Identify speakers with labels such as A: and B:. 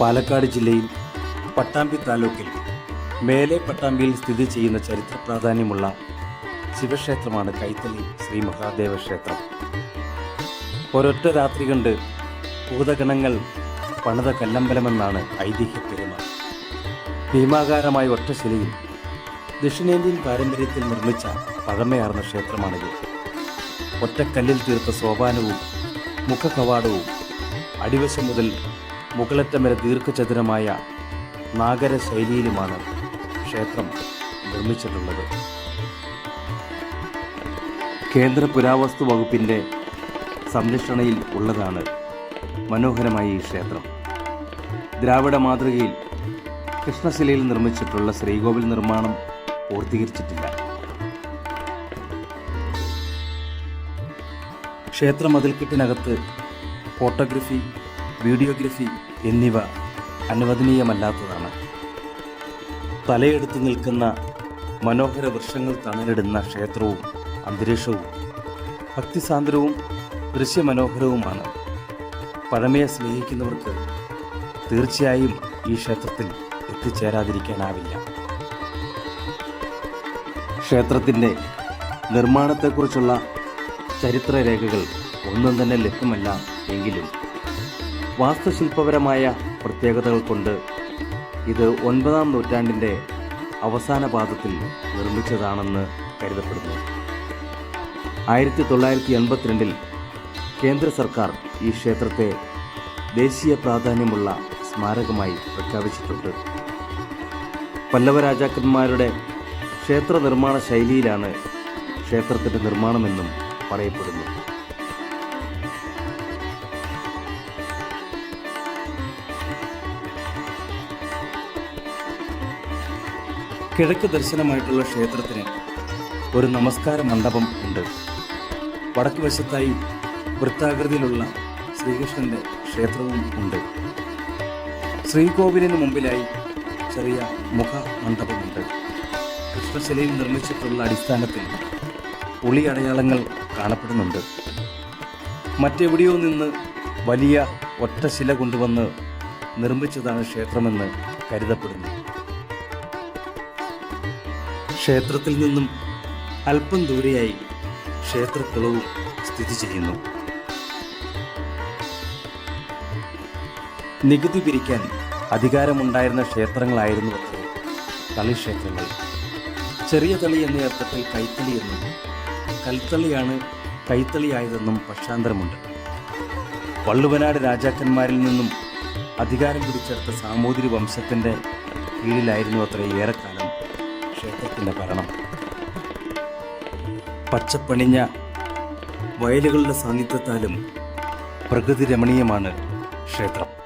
A: പാലക്കാട് ജില്ലയിൽ പട്ടാമ്പി താലൂക്കിൽ മേലെ പട്ടാമ്പിയിൽ സ്ഥിതി ചെയ്യുന്ന ചരിത്ര പ്രാധാന്യമുള്ള ശിവക്ഷേത്രമാണ് കൈത്തലി ശ്രീ മഹാദേവ ക്ഷേത്രം. ഒരൊറ്റ രാത്രി കണ്ട് ഭൂതഗണങ്ങൾ പണിത കല്ലമ്പലമെന്നാണ് ഐതിഹ്യ പെരുമ. ഭീമാകാരമായ ഒറ്റശിലയിൽ ദക്ഷിണേന്ത്യൻ പാരമ്പര്യത്തിൽ നിർമ്മിച്ച പഴമയാർന്ന ക്ഷേത്രമാണിത്. ഒറ്റക്കല്ലിൽ തീർത്ത സോപാനവും മുഖകവാടവും അടിവശം മുതൽ മുകളറ്റം വരെ ദീർഘചതുരമായ നാഗര ശൈലിയിലുമാണ് ക്ഷേത്രം നിർമ്മിച്ചിട്ടുള്ളത്. കേന്ദ്ര പുരാവസ്തു വകുപ്പിന്റെ സംരക്ഷണയിൽ ഉള്ളതാണ് മനോഹരമായ ഈ ക്ഷേത്രം. ദ്രാവിഡ മാതൃകയിൽ കൃഷ്ണശിലയിൽ നിർമ്മിച്ചിട്ടുള്ള ശ്രീകോവിൽ നിർമ്മാണം പൂർത്തീകരിച്ചിട്ടില്ല. ക്ഷേത്ര മതിൽക്കെട്ടിനകത്ത് ഫോട്ടോഗ്രഫി വീഡിയോഗ്രഫി എന്നിവ അനുവദനീയമല്ലാത്തതാണ്. തലയെടുത്ത് നിൽക്കുന്ന മനോഹര വൃക്ഷങ്ങൾ തണലിടുന്ന ക്ഷേത്രവും അന്തരീക്ഷവും ഭക്തിസാന്ദ്രവും ദൃശ്യമനോഹരവുമാണ്. പഴമയെ സ്നേഹിക്കുന്നവർക്ക് തീർച്ചയായും ഈ ക്ഷേത്രത്തിൽ എത്തിച്ചേരാതിരിക്കാനാവില്ല. ക്ഷേത്രത്തിന്റെ നിർമ്മാണത്തെക്കുറിച്ചുള്ള ചരിത്രരേഖകൾ ഒന്നും തന്നെ ലഭ്യമല്ല എങ്കിലും വാസ്തുശില്പപരമായ പ്രത്യേകതകൾ കൊണ്ട് ഇത് ഒൻപതാം നൂറ്റാണ്ടിന്റെ അവസാന പാദത്തിൽ നിർമ്മിച്ചതാണെന്ന് കരുതപ്പെടുന്നു. ആയിരത്തി തൊള്ളായിരത്തി എൺപത്തിരണ്ടിൽ കേന്ദ്ര സർക്കാർ ഈ ക്ഷേത്രത്തെ ദേശീയ പ്രാധാന്യമുള്ള സ്മാരകമായി പ്രഖ്യാപിച്ചിട്ടുണ്ട്. പല്ലവ രാജാക്കന്മാരുടെ ക്ഷേത്ര നിർമ്മാണ ശൈലിയിലാണ് ക്ഷേത്രത്തിന്റെ നിർമ്മാണമെന്നും പറയപ്പെടുന്നു. കിഴക്ക് ദർശനമായിട്ടുള്ള ക്ഷേത്രത്തിന് ഒരു നമസ്കാര മണ്ഡപം ഉണ്ട്. വടക്ക് വശത്തായി വൃത്താകൃതിയിലുള്ള ശ്രീകൃഷ്ണന്റെ ക്ഷേത്രവും ഉണ്ട്. ശ്രീകോവിലിന് മുമ്പിലായി ചെറിയ മുഖ മണ്ഡപമുണ്ട് കൃഷ്ണശിലയിൽ നിർമ്മിച്ചിട്ടുള്ള അടിസ്ഥാനത്തിൽ പുളി അടയാളങ്ങൾ കാണപ്പെടുന്നുണ്ട്. മറ്റെവിടെയോ നിന്ന് വലിയ ഒറ്റ ശില കൊണ്ടുവന്ന് നിർമ്മിച്ചതാണ് ക്ഷേത്രമെന്ന് കരുതപ്പെടുന്നു. ക്ഷേത്രത്തിൽ നിന്നും അല്പം ദൂരെയായി ക്ഷേത്രക്കുളവും സ്ഥിതി ചെയ്യുന്നു. നികുതി പിരിക്കാൻ അധികാരമുണ്ടായിരുന്ന ക്ഷേത്രങ്ങളായിരുന്നു തളിക്ഷേത്രങ്ങൾ. ചെറിയ തളി എന്ന അർത്ഥത്തിൽ കൈത്തളി എന്നും കൽത്തളിയാണ് കൈത്തളിയായതെന്നും പക്ഷാന്തരമുണ്ട്. വള്ളുവനാട് രാജാക്കന്മാരിൽ നിന്നും അധികാരം പിടിച്ചെടുത്ത സാമൂതിരി വംശത്തിന്റെ കീഴിലായിരുന്നു അത്ര ഏറെക്കാലം ക്ഷേത്രത്തിന്റെ ഭരണം. പച്ചപ്പണിഞ്ഞ വയലുകളുടെ സാന്നിധ്യത്താലും പ്രകൃതി രമണീയമാണ് ക്ഷേത്രം.